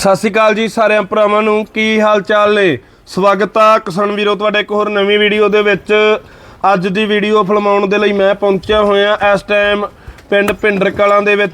ਸਤਿ ਸ਼੍ਰੀ ਅਕਾਲ ਜੀ ਸਾਰਿਆਂ ਭਰਾਵਾਂ ਨੂੰ। ਕੀ ਹਾਲ ਚਾਲ ਨੇ? ਸਵਾਗਤ ਆ ਕਿਸਾਨ ਵੀਰੋ, ਤੁਹਾਡੇ ਇੱਕ ਹੋਰ ਨਵੀਂ ਵੀਡੀਓ ਦੇ ਵਿੱਚ। ਅੱਜ ਦੀ ਵੀਡੀਓ ਫਿਲਮਾਉਣ ਦੇ ਲਈ ਮੈਂ ਪਹੁੰਚਿਆ ਹੋਇਆ ਇਸ ਟਾਈਮ ਪਿੰਡ ਪਿੰਡਰ ਕਲਾਂ ਦੇ ਵਿੱਚ।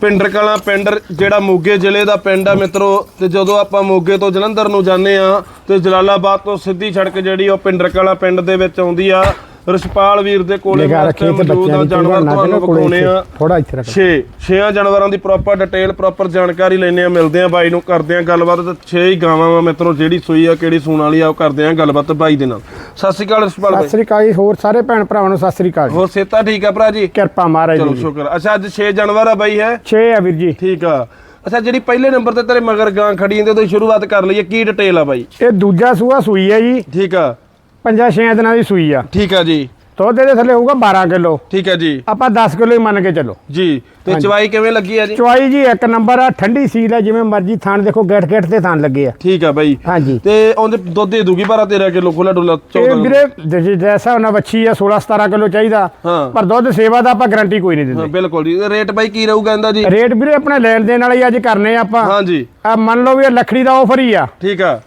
ਪਿੰਡਰ ਕਲਾਂ ਪਿੰਡ, ਜਿਹੜਾ ਮੋਗੇ ਜ਼ਿਲ੍ਹੇ ਦਾ ਪਿੰਡ ਆ ਮਿੱਤਰੋ, ਤੇ ਜਦੋਂ ਆਪਾਂ ਮੋਗੇ ਤੋਂ ਜਲੰਧਰ ਨੂੰ ਜਾਂਦੇ ਆ ਤੇ ਜਲਾਲਾਬਾਦ ਤੋਂ ਸਿੱਧੀ ਸੜਕ ਜਿਹੜੀ ਉਹ ਪਿੰਡਰ ਕਲਾਂ ਪਿੰਡ ਦੇ ਵਿੱਚ ਆਉਂਦੀ ਆ। ਰਸ਼ਪਾਲ ਵੀਰ ਦੇ ਕੋਲੇ ਨਿਗਾਹ ਮੈਂ ਰੱਖੀ ਤੇ ਬੱਚਿਆਂ ਦੀ ਜਾਨਵਰ ਤੁਹਾਨੂੰ ਵਿਖਾਉਣੇ ਆ। ਥੋੜਾ ਇੱਥੇ ਰੱਖ 6 ਛੇਆਂ ਜਾਨਵਰਾਂ ਦੀ ਪ੍ਰੋਪਰ ਡਿਟੇਲ ਪ੍ਰੋਪਰ ਜਾਣਕਾਰੀ ਲੈਣੇ ਆ ਮਿਲਦੇ ਆ ਬਾਈ ਨੂੰ ਕਰਦੇ ਆ ਗੱਲਬਾਤ। ਤੇ 6 ਹੀ ਗਾਵਾਂ ਵਾ ਮਿੱਤਰੋ ਜਿਹੜੀ ਸੂਈ ਆ ਕਿਹੜੀ ਸੂਣ ਵਾਲੀ ਆ ਉਹ ਕਰਦੇ ਆ ਗੱਲਬਾਤ ਬਾਈ ਦੇ ਨਾਲ। ਸਤਿ ਸ਼੍ਰੀ ਅਕਾਲ ਰਸਪਾਲ ਸਤਿ ਬਾਈ। ਸ੍ਰੀ ਅਕਾਲ ਹੋਰ ਸਾਰੇ ਭੈਣ ਭਰਾਵਾਂ ਨੂੰ ਸਤਿ ਸ੍ਰੀ ਅਕਾਲ ਹੋਰ ਸੇਤਾ ਠੀਕ ਆ ਭਰਾ ਜੀ? ਕਿਰਪਾ ਮਹਾਰਾਜ ਚਲੋ ਜੀ ਸ਼ੁਕਰ। ਅੱਛਾ ਅੱਜ 6 ਜਾਨਵਰ ਆ ਬਾਈ ਹੈ? 6 ਆ ਵੀਰ ਜੀ। ਠੀਕ ਆ। ਅੱਛਾ ਜਿਹੜੀ ਪਹਿਲੇ ਨੰਬਰ ਤੇ ਤੇਰੇ ਮਗਰ ਗਾਂ ਖੜੀ ਜਾਂਦੇ ਤੋਂ ਸ਼ੁਰੂਆਤ ਕਰ ਲਈਏ। ਕੀ ਡਿਟੇਲ ਆ ਬਾਈ? ਇਹ ਦੂਜਾ ਸੂਆ ਸੂਈ ਹੈ ਜੀ। ਠੀਕ ਆ। ਪੰਜਾਂ ਛੇ ਦਿਨਾਂ ਦੀ ਸੂਈ ਆ। ਠੀਕ ਆ ਜੀ। ਦੁੱਧ ਦੇ ਥੱਲੇ ਹੋਊਗਾ 12 ਕਿਲੋ। ਠੀਕ ਆ ਜੀ। ਆਪਾਂ 10 ਕਿਲੋ ਹੀ ਮੰਨ ਕੇ ਚੱਲੋ। ਜੀ ਤੇ ਚਵਾਈ ਕਿਵੇਂ ਲੱਗੀ ਆ ਜੀ? ਚੁਆਈ ਜੀ ਇੱਕ ਨੰਬਰ ਆ ਠੰਡੀ ਸੀਲ ਆ ਜਿਵੇਂ ਮਰਜ਼ੀ ਥਾਣ ਦੇਖੋ ਗੇਟ ਗੇਟ ਤੇ ਥਾਣ ਲੱਗੇ ਆ। ਠੀਕ ਆ ਬਾਈ। ਹਾਂਜੀ। ਤੇ ਉਹਦੇ ਦੁੱਧ ਦੇ ਦੂਗੀ ਭਰਾ 13 ਕਿਲੋ ਖੁੱਲਾ ਡੁੱਲਾ ਇਹ 14 ਵੀਰੇ ਜਿ- ਜੈਸਾ ਉਹਨਾਂ ਬੱਚੀ ਆ 16 17 ਕਿਲੋ ਚਾਹੀਦਾ। ਪਰ ਦੁੱਧ ਸੇਵਾ ਦਾ ਆਪਾਂ ਗਾਰੰਟੀ ਕੋਈ ਨਹੀਂ ਦਿੰਦੇ। ਬਿਲਕੁਲ ਜੀ। ਰੇਟ ਬਾਈ ਕੀ ਰਹੂਗਾ ਇਹਦਾ ਜੀ? ਰੇਟ ਵੀਰੇ ਆਪਣੇ ਲੈਣ ਦੇਣ ਵਾਲੇ ਹੀ ਅੱਜ ਕਰਨੇ ਆਪਾਂ। ਹਾਂਜੀ। ਆ ਮੰਨ ਲਓ ਵੀ ਇਹ ਲੱਖੜੀ ਦਾ ਆਫਰ ਹੀ ਆ। ਠੀਕ ਆ।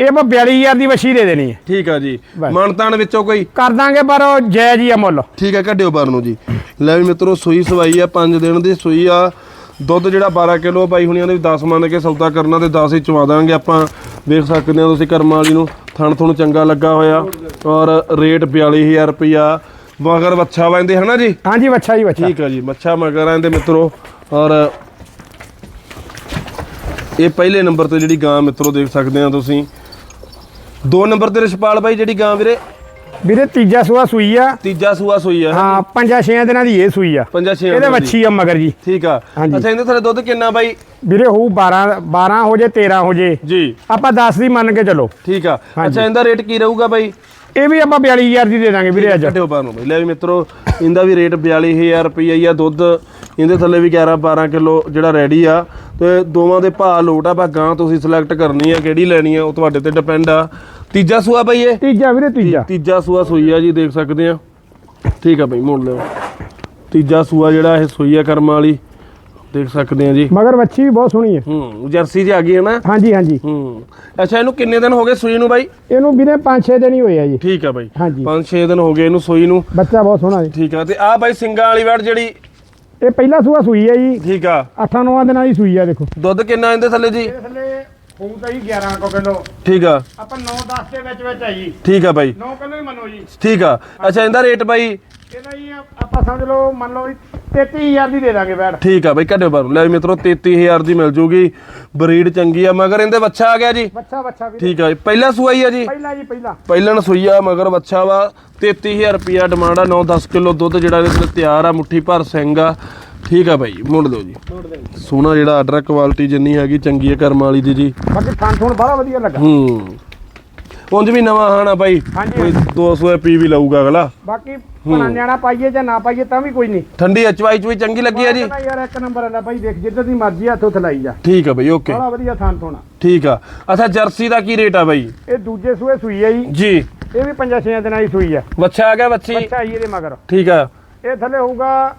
ਇਹ ਆਪਾਂ 42000 ਦੀ ਵਛੀ ਦੇ ਦੇਣੀ ਹੈ। ਠੀਕ ਆ ਜੀ। ਮਾਨਤਾਨ ਵਿੱਚੋਂ ਕੋਈ? ਕਰ ਦਾਂਗੇ ਪਰ ਉਹ ਜਾਇਜ਼ ਹੀ ਆ ਮੁੱਲ। ਠੀਕ ਆ ਕੱਢਿਓ ਬਾਹਰ ਨੂੰ ਜੀ। ਲੈ ਵੀ ਮਿੱਤਰੋ ਸੂਈ ਸਵਾਈ ਆ 5 ਦਿਨ ਦੀ ਸੂਈ ਆ। ਦੁੱਧ ਜਿਹੜਾ 12 ਕਿਲੋ ਪਾਈ ਹੁਣੀਆਂ ਦੇ 10 ਮੰਨ ਕੇ ਸੌਦਾ ਕਰਨਾ ਤੇ 10 ਹੀ ਚਵਾ ਦਾਂਗੇ ਆਪਾਂ। ਵੇਖ ਸਕਦੇ ਆ ਤੁਸੀਂ ਕਰਮਾਂ ਵਾਲੀ ਨੂੰ। ਥਣ ਥਣ ਚੰਗਾ ਲੱਗਾ ਹੋਇਆ। ਔਰ ਰੇਟ 42000 ਰੁਪਿਆ ਮਗਰ ਬੱਚਾ ਵੰਦੇ ਹਨਾ ਜੀ? ਹਾਂਜੀ ਬੱਚਾ ਜੀ ਬੱਚਾ ਠੀਕ ਆ ਜੀ ਮੱਛਾ ਮਗਰ ਆਂਦੇ ਮਿੱਤਰੋ। ਔਰ ਇਹ ਪਹਿਲੇ ਨੰਬਰ ਤੇ ਜਿਹੜੀ ਗਾਂ ਮਿੱਤਰੋ ਦੇਖ ਸਕਦੇ ਆ ਤੁਸੀਂ। ਦੋ ਨੰਬਰ ਤੇ ਰਿਸ਼ਪਾਲ ਬਾਈ ਜਿਹੜੀ ਗਾਂ ਵੀਰੇ? ਵੀਰੇ ਤੀਜਾ ਸੂਆ ਸੂਈ ਆ। ਤੀਜਾ ਸੂਆ ਸੂਈ ਆ ਹਾਂ ਪੰਜਾਂ ਛੇ ਦਿਨਾਂ ਦੀ ਇਹ ਸੂਈ ਆ। ਪੰਜਾਂ ਛੇ ਇਹਦੇ ਵੱਛੀ ਆ ਮਗਰ ਜੀ। ਠੀਕ ਆ। ਅੱਛਾ ਇਹਦੇ ਥੱਲੇ ਦੁੱਧ ਕਿੰਨਾ ਬਾਈ? ਵੀਰੇ ਹੋਊ 12 12 ਹੋ ਜੇ 13 ਹੋ ਜੇ। ਜੀ। ਆਪਾਂ 10 ਦੀ ਮੰਨ ਕੇ ਚੱਲੋ। ਠੀਕ ਆ। ਅੱਛਾ ਇਹਦਾ ਰੇਟ ਕੀ ਰਹੂਗਾ ਬਾਈ? ਇਹ ਵੀ ਆਪਾਂ 42000 ਦੀ ਦੇ ਦਾਂਗੇ ਵੀਰੇ ਅੱਜ। ਕੱਢਿਓ ਬਾਹਰ ਨੂੰ ਬਾਈ। ਲੈ ਵੀ ਮਿੱਤਰੋ ਇਹਦਾ ਵੀ ਰੇਟ 42000 ਰੁਪਈਆ ਹੀ ਆ ਦੁੱਧ। ਇਹਦੇ ਥੱਲੇ ਵੀ 11 12 ਕਿਲੋ ਜਿਹੜਾ ਰੈਡੀ ਆ। ਤੇ ਦੋਵਾਂ ਦੇ ਭਾਅ ਲੋਟ ਆ ਬਾ ਗਾਂ ਤੁਸੀਂ ਸਿਲੈਕਟ ਕਰਨੀ ਆ ਕਿਹੜੀ ਲੈਣੀ ਆ ਉਹ ਤੁਹਾਡੇ ਤੇ ਡਿਪੈਂਡ ਆ। ਤੀਜਾ ਸੂਆ ਬਾਈ ਇਹ? ਤੀਜਾ ਵੀਰੇ ਤੀਜਾ। ਤੀਜਾ ਸੂਆ ਸੂਈ ਆ ਜੀ ਦੇਖ ਸਕਦੇ ਆ। ਠੀਕ ਆ ਬਾਈ ਮੋੜ ਲਿਓ। ਤੀਜਾ ਸੂਆ ਜਿਹੜਾ ਇਹ ਸੂਈ ਆ ਕਰਮ ਵਾਲੀ ਦੇਖ ਸਕਦੇ ਆ ਜੀ। ਮਗਰ ਵੱਛੀ ਵੀ ਬਹੁਤ ਸੋਹਣੀ ਹੈ ਹੂੰ ਜਰਸੀ ਜੀ ਆ ਗਈ ਹੈ ਨਾ? ਹਾਂਜੀ ਹਾਂਜੀ। ਹੂੰ। ਅੱਛਾ ਇਹਨੂੰ ਕਿੰਨੇ ਦਿਨ ਹੋ ਗਏ ਸੂਈ ਨੂੰ ਬਾਈ? ਇਹਨੂੰ ਵੀਰੇ 5-6 ਦਿਨ ਹੀ ਹੋਏ ਆ ਜੀ। ਠੀਕ ਆ ਬਾਈ। ਹਾਂਜੀ। 5-6 ਦਿਨ ਹੋ ਗਏ ਇਹਨੂੰ ਸੂਈ ਨੂੰ। ਬੱਚਾ ਬਹੁਤ ਸੋਹਣਾ ਜੀ। ਠੀਕ ਆ ਤੇ ਆ ਬਾਈ ਸਿੰਗਾਂ ਵਾਲੀ ਵੜ ਜਿਹੜੀ ਇਹ ਪਹਿਲਾ ਸੂਆ ਸੂਈ ਹੈ ਜੀ। ਠੀਕ ਆ। 8-9 ਦਿਨਾਂ ਦੀ ਸੂਈ ਆ ਦੇਖੋ। ਦੁੱਧ ਕਿੰਨਾ ਇਹਦੇ ਥੱਲੇ ਜੀ? ਇਹ ਥੱਲੇ ਹੋਊਗਾ ਜੀ 11 ਕੋ ਕਿਲੋ। ਠੀਕ ਆ। ਆਪਾਂ 9-10 ਦੇ ਵਿੱਚ ਵਿੱਚ ਆ ਜੀ। ਠੀਕ ਆ ਬਾਈ। 9 ਕਿਲੋ ਹੀ ਮੰਨੋ ਜੀ। ਠੀਕ ਆ। ਅੱਛਾ ਇਹਦਾ ਰੇਟ ਬਾਈ? ਇਹਦਾ ਜੀ ਆਪਾਂ ਸਮਝ ਲਓ ਮੰਨ ਲਓ ਵੀ 33000 ਦੀ ਦੇ ਦਾਂਗੇ ਬੈਠ। ਠੀਕ ਆ ਬਾਈ ਕੱਢਿਓ ਬਾਹਰੋਂ। ਲੈ ਵੀ ਮਿੱਤਰੋ 33000 ਦੀ ਮਿਲ ਜੂਗੀ। ਬਰੀਡ ਚੰਗੀ ਆ ਮਗਰ ਇਹਦੇ ਬੱਚਾ ਆ ਗਿਆ ਜੀ। ਬੱਚਾ ਬੱਚਾ ਵੀ। ਠੀਕ ਆ ਜੀ। ਪਹਿਲਾ ਹੀ ਆ ਜੀ? ਪਹਿਲਾ ਜੀ ਪਹਿਲਾ। ਪਹਿਲਣ ਸੂਈਆ ਮਗਰ ਬੱਚਾ ਵਾ। 33000 ਰੁਪਿਆ ਡਿਮਾਂਡ ਆ 9-10 ਕਿਲੋ ਦੁੱਧ ਜਿਹੜਾ ਇਹਦੇ ਤਿਆਰ ਆ ਮੁੱਠੀ ਭਰ ਸਿੰਘ ਆ। ਠੀਕ ਆ ਬਾਈ ਮੁੜ ਦਿਓ ਜੀ। ਸੋਹਣਾ ਜਿਹੜਾ ਆਰਡਰ ਕੁਆਲਿਟੀ ਜਿੰਨੀ ਹੈਗੀ ਚੰਗੀ ਹੈ ਕਰਮ ਵਾਲੀ ਦੀ ਜੀ। ਬਾਕੀ ਥਾਂ ਥੋਣ ਬੜਾ ਵਧੀਆ ਲੱਗਾ। ਹੂੰ। ਉਂਝ ਵੀ ਨਵਾਂ ਹਾਣਾ ਬਾਈ ਹਾਂਜੀ, ਕੋਈ 200 ਪੀ ਵੀ ਲਊਗਾ ਅਗਲਾ। ਬਾਕੀ ਭਣਾ ਨਿਆਣਾ ਪਾਈਏ ਜਾਂ ਨਾ ਪਾਈਏ ਤਾਂ ਵੀ ਕੋਈ ਨਹੀਂ। ਠੰਡੀ ਅਚਵਾਈ ਚੁਈ ਚੰਗੀ ਲੱਗੀ ਆ ਜੀ। ਕਹਿੰਦਾ ਯਾਰ ਇੱਕ ਨੰਬਰ ਵਾਲਾ ਬਾਈ ਦੇਖ ਜਿੱਦਾਂ ਦੀ ਮਰਜ਼ੀ ਹੱਥੋਂ ਥਲਾਈ ਜਾ। ਠੀਕ ਆ ਬਾਈ ਓਕੇ। ਬੜਾ ਵਧੀਆ ਥਾਂ ਥੋਣਾ। ਠੀਕ ਆ। ਅੱਛਾ ਜਰਸੀ ਦਾ ਕੀ ਰੇਟ ਆ ਬਾਈ? ਇਹ ਦੂਜੇ ਸੂਏ ਸੂਈ ਹੈ ਜੀ। ਜੀ। ਇਹ ਵੀ ਪੰਜਾਂ ਛੇ ਦਿਨਾਂ ਦੀ ਸੂਈ ਹੈ ਬੱਚਾ ਆ ਗਿਆ ਬੱਚੀ ਬੱਚਾ ਹੀ ਇਹਦੇ ਮਗਰ। ਠੀਕ ਆ। ਇਹ ਥੱਲੇ ਹੋਊਗਾ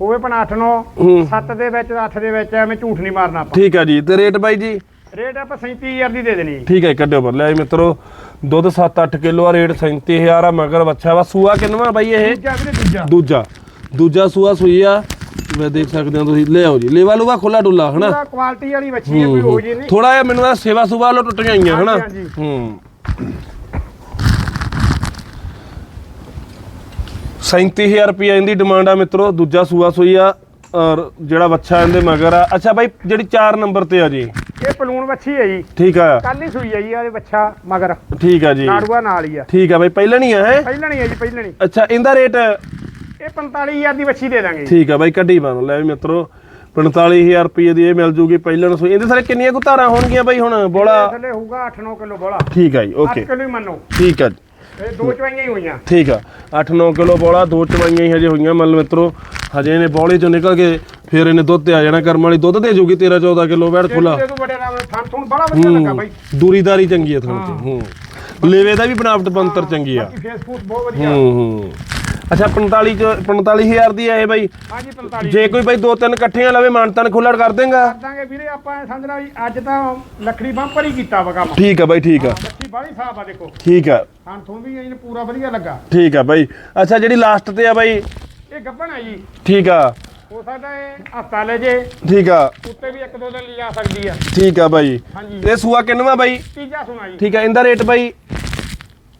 ਹੋਵੇ ਪਣਾ 8 9 ਹੂੰ। 7 ਦੇ ਵਿੱਚ 8 ਦੇ ਵਿੱਚ ਐਵੇਂ ਝੂਠ ਨਹੀਂ ਮਾਰਨਾ ਆਪਾਂ। ਠੀਕ ਆ ਜੀ ਤੇ ਰੇਟ ਬਾਈ ਜੀ? ਰੇਟ ਆਪਾਂ 37000 ਦੀ ਦੇ ਦੇਣੀ। ਠੀਕ ਹੈ ਕੱਢਿਓ ਪਰ। ਲੈ ਮਿੱਤਰੋ ਦੁੱਧ 7-8 ਕਿਲੋ ਆ ਰੇਟ 37000 ਆ ਮਗਰ ਬੱਚਾ ਵਾ। ਸੂਆ ਕਿੰਨਵਾ ਬਾਈ ਇਹ? ਦੂਜਾ ਦੂਜਾ। ਸੂਆ ਸੂਈ ਆ। ਮੈਂ ਦੇਖ ਸਕਦੇ ਹੋ ਤੁਸੀਂ ਲੈ ਆਓ ਜੀ। ਲੇਵਾ ਲੂਵਾ ਖੁੱਲਾ ਡੁੱਲਾ ਹਨਾ? ਕੁਆਲਿਟੀ ਵਾਲੀ ਬੱਚੀ ਹੈ ਕੋਈ ਹੋ ਜੀ ਨਹੀਂ। ਥੋੜਾ ਜਿਹਾ ਮੈਨੂੰ ਸੇਵਾ ਸੁਭਾ ਲੋ ਟੁੱਟੀਆਂ ਆਈਆਂ ਹਨਾ। ਹੂੰ। 37000 ਰੁਪਏ ਇਹਦੀ ਡਿਮਾਂਡ ਆ ਮਿੱਤਰੋ ਦੂਜਾ ਸੂਆ ਸੂਈ ਆ ਔਰ ਜਿਹੜਾ ਬੱਚਾ ਇਹਦੇ ਮਗਰ ਆ। ਅੱਛਾ ਬਾਈ ਜਿਹੜੀ 4 ਨੰਬਰ ਤੇ ਆ ਜੀ। ਇਹ ਪਲੂਣ ਬੱਚੀ ਹੈ ਜੀ। ਠੀਕ ਆ। ਕੱਲ ਹੀ ਸੂਈ ਹੈ ਜੀ ਇਹਦੇ ਬੱਚਾ ਮਗਰ। ਠੀਕ ਆ ਜੀ। ਨਾੜੂਆ ਨਾਲ ਹੀ ਆ। ਠੀਕ ਆ ਬਾਈ ਪਹਿਲਾਂ ਨਹੀਂ ਆ ਹੈ? ਪਹਿਲਣੀ ਹੈ ਜੀ ਪਹਿਲਣੀ। ਅੱਛਾ ਇਹਦਾ ਰੇਟ ਇਹ 45000 ਦੀ ਬੱਚੀ ਦੇ ਦਾਂਗੇ। ਠੀਕ ਆ ਬਾਈ ਕੱਢੀ ਬਣ ਲੈ ਵੀ ਮਿੱਤਰੋ 45000 ਰੁਪਏ ਦੀ ਇਹ ਮਿਲ ਜੂਗੀ ਪਹਿਲਾਂ ਨੂੰ ਇਹਦੇ ਸਾਰੇ ਕਿੰਨੀਆਂ ਕੁ ਧਾਰਾਂ ਹੋਣਗੀਆਂ ਬਾਈ ਹੁਣ? ਬੋਲਾ? ਥੱਲੇ ਹੋਊਗਾ 8-9 ਕਿਲੋ ਬੋਲਾ। ਠੀਕ ਆ ਜੀ 8 ਓਕੇ ਕਿਲੋ ਹੀ ਮੰਨੋ। ਠੀਕ ਆ ਜੀ। ਇਹ ਦੋ ਚਵਾਈਆਂ ਹੀ ਹੋਈਆਂ। ਠੀਕ ਆ। 8-9 ਕਿਲੋ ਬੋਲਾ ਦੋ ਚਵਾਈਆਂ ਹੀ ਹਜੇ ਹੋਈਆਂ ਮੰਨ ਲਓ ਮਿੱਤਰੋ। ਹਜੇ ਇਹਨੇ ਬੋਲੇ ਚੋਂ ਨਿਕਲ ਕੇ ਫਿਰ ਇਹਨੇ ਦੁੱਧ ਤੇ ਆ ਜਾਣਾ ਕਰਮ ਵਾਲੀ ਦੁੱਧ ਦੇ ਜੂਗੀ 13-14 ਕਿਲੋ ਫੁੱਲਾ। ਇਹ ਤੋਂ ਬੜੇ ਨਾਲ ਥਾਂ ਥੂਣ ਬੜਾ ਵਧੀਆ ਲੱਗਾ ਬਾਈ। ਦੂਰੀਦਾਰੀ ਚੰਗੀ ਹੈ ਤੁਹਾਨੂੰ ਹੂੰ। ਲੇਵੇ ਦਾ ਵੀ ਬਣਾਵਟ ਬੰਤਰ ਚੰਗੀ ਆ। ਫੇਸ ਫੂਸ ਬਹੁਤ ਵਧੀਆ। ਹੂੰ ਹੂੰ। ਅੱਛਾ 45 ਚ 45000 ਦੀ ਹੈ ਇਹ ਬਾਈ। ਹਾਂਜੀ 45 ਜੇ ਕੋਈ ਬਾਈ ਦੋ ਤਿੰਨ ਇਕੱਠੀਆਂ ਲਵੇ ਮਾਨਤਨ ਖੁੱਲੜ ਕਰ ਦੇਗਾ। ਦਾਂਗੇ ਵੀਰੇ ਆਪਾਂ ਸਮਝਣਾ ਵੀ ਅੱਜ ਤਾਂ ਲੱਕੜੀ ਬੰਪਰ ਹੀ ਕੀਤਾ ਵਾ ਕੰਮ। ਠੀਕ ਆ ਬਾਈ ਠੀਕ ਆ। ਲੱਕੜੀ ਬਾਹਲੀ ਸਾਫ਼ ਆ ਦੇਖੋ। ਠੀਕ ਆ। ਹਾਂ ਤੁਹਾਨੂੰ ਵੀ ਇਹਨੂੰ ਪੂਰਾ ਵਧੀਆ ਲੱਗਾ। ਠੀਕ ਆ ਬਾਈ। ਅੱਛਾ ਜਿਹੜੀ ਲਾਸਟ ਤੇ ਆ ਬਾਈ। ਇਹ ਗੱਬਣ ਹੈ ਜੀ। ਠੀਕ ਆ। ਹੋ ਸਕਦਾ ਇਹ ਹਫਤਾ ਲੈ ਜੇ। ਠੀਕ ਆ। ਉੱਤੇ ਵੀ ਇੱਕ ਦੋ ਦਿਨ ਲਿਜਾ ਸਕਦੀ ਆ। ਠੀਕ ਆ ਬਾਈ। ਹਾਂਜੀ। ਇਹ ਸੂਆ ਕਿੰਨਵਾ ਬਾਈ? ਤੀਜਾ ਸੁਣਾ ਜੀ। ਠੀਕ ਆ ਇਹਦਾ ਰੇਟ ਬਾਈ?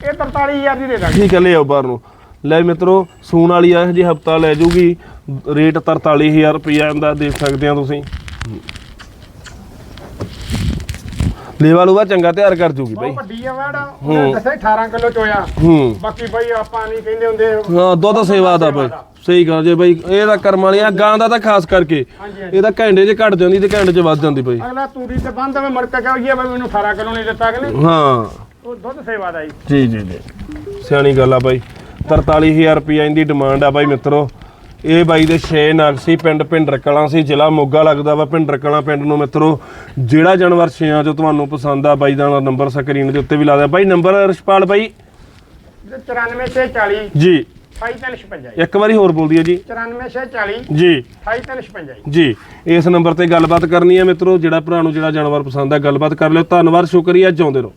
ਇਹ 43000 ਦੀ ਦੇ ਦਾਂਗੇ। ਠੀਕ ਆ ਲੈ ਆਓ ਬਾਹਰ ਨੂੰ। ਲੈ ਮਿੱਤਰੋ ਸੂਣ ਵਾਲੀ ਆ ਜੀ ਹਫਤਾ ਲੈ ਜੂਗੀ ਰੇਟ 43000 ਰੁਪਇਆ ਇਹਦਾ ਦੇਖ ਸਕਦੇ ਆ ਤੁਸੀਂ। ਲੇਵਾ ਲੂਵਾ ਚੰਗਾ ਤਿਆਰ ਕਰ ਜੂਗੀ ਬਾਈ। ਬਹੁਤ ਵੱਡੀ ਆ ਵੜ ਉਹਨੇ ਦੱਸਿਆ 18 ਕਿਲੋ ਚੋਇਆ। ਹੂੰ। ਬਾਕੀ ਬਈ ਆਪਾਂ ਨਹੀਂ ਕਹਿੰਦੇ ਹੁੰਦੇ। ਹਾਂ ਦੁੱਧ ਸੇਵਾ ਦਾ ਬਾਈ। ਸਹੀ ਗੱਲ ਜੇ ਬਾਈ ਇਹ ਤਾਂ ਕਰਮ ਗਾਂ ਦਾ ਤਾਂ ਖਾਸ ਕਰਕੇ। ਇਹ ਤਾਂ ਘੰਟੇ 'ਚ ਘਟ ਜਾਂਦੀ ਤੇ ਘੰਟੇ 'ਚ ਵੱਧ ਜਾਂਦੀ ਬਾਈ। ਅਗਲਾ ਤੂੜੀ ਤੇ ਬੰਦ ਮੈਂ ਮੁੜ ਕੇ ਕਹਾਂ ਬਈ ਮੈਨੂੰ 18 ਕਿਲੋ ਨਹੀਂ ਦਿੱਤਾ ਕਿ ਨਹੀਂ ਹਾਂ। ਉਹ ਦੁੱਧ ਸੇਵਾ ਦਾ ਜੀ। ਜੀ ਜੀ ਜੀ। ਸਿਆਣੀ ਗੱਲ ਆ ਬਾਈ। 43000 ਰੁਪਇਆ ਇਹਦੀ ਡਿਮਾਂਡ ਆ ਬਾਈ ਮਿੱਤਰੋ। ਇਹ ਬਾਈ ਦੇ 6 ਨਗ ਸੀ ਪਿੰਡ ਭਿੰਡਰ ਕਲਾਂ ਸੀ ਜ਼ਿਲ੍ਹਾ ਮੋਗਾ ਲੱਗਦਾ ਵਾ ਭਿੰਡਰ ਕਲਾਂ ਪਿੰਡ ਨੂੰ ਮਿੱਤਰੋ। ਜਿਹੜਾ ਜਾਨਵਰ ਛਿਆਂ ਚੋਂ ਤੁਹਾਨੂੰ ਪਸੰਦ ਆ ਬਾਈ ਦਾ ਨੰਬਰ ਸਕਰੀਨ ਦੇ ਉੱਤੇ ਵੀ ਲਾ ਦਿਆ। ਬਾਈ ਨੰਬਰ ਰਿਸ਼ਪਾਲ ਬਾਈ? 94640 ਜੀ। 28356 ਇੱਕ ਵਾਰੀ ਹੋਰ ਬੋਲ ਦਿਓ ਜੀ। 94640 ਜੀ। 28356 ਜੀ। ਇਸ ਨੰਬਰ ਤੇ ਗੱਲਬਾਤ ਕਰਨੀ ਹੈ ਮਿੱਤਰੋ। ਜਿਹੜਾ ਭਰਾ ਨੂੰ ਜਿਹੜਾ ਜਾਨਵਰ ਪਸੰਦ ਆ ਗੱਲਬਾਤ ਕਰ ਲਿਓ। ਧੰਨਵਾਦ ਸ਼ੁਕਰੀਆ। ਜਿਉਂਦੇ ਰਹੋ।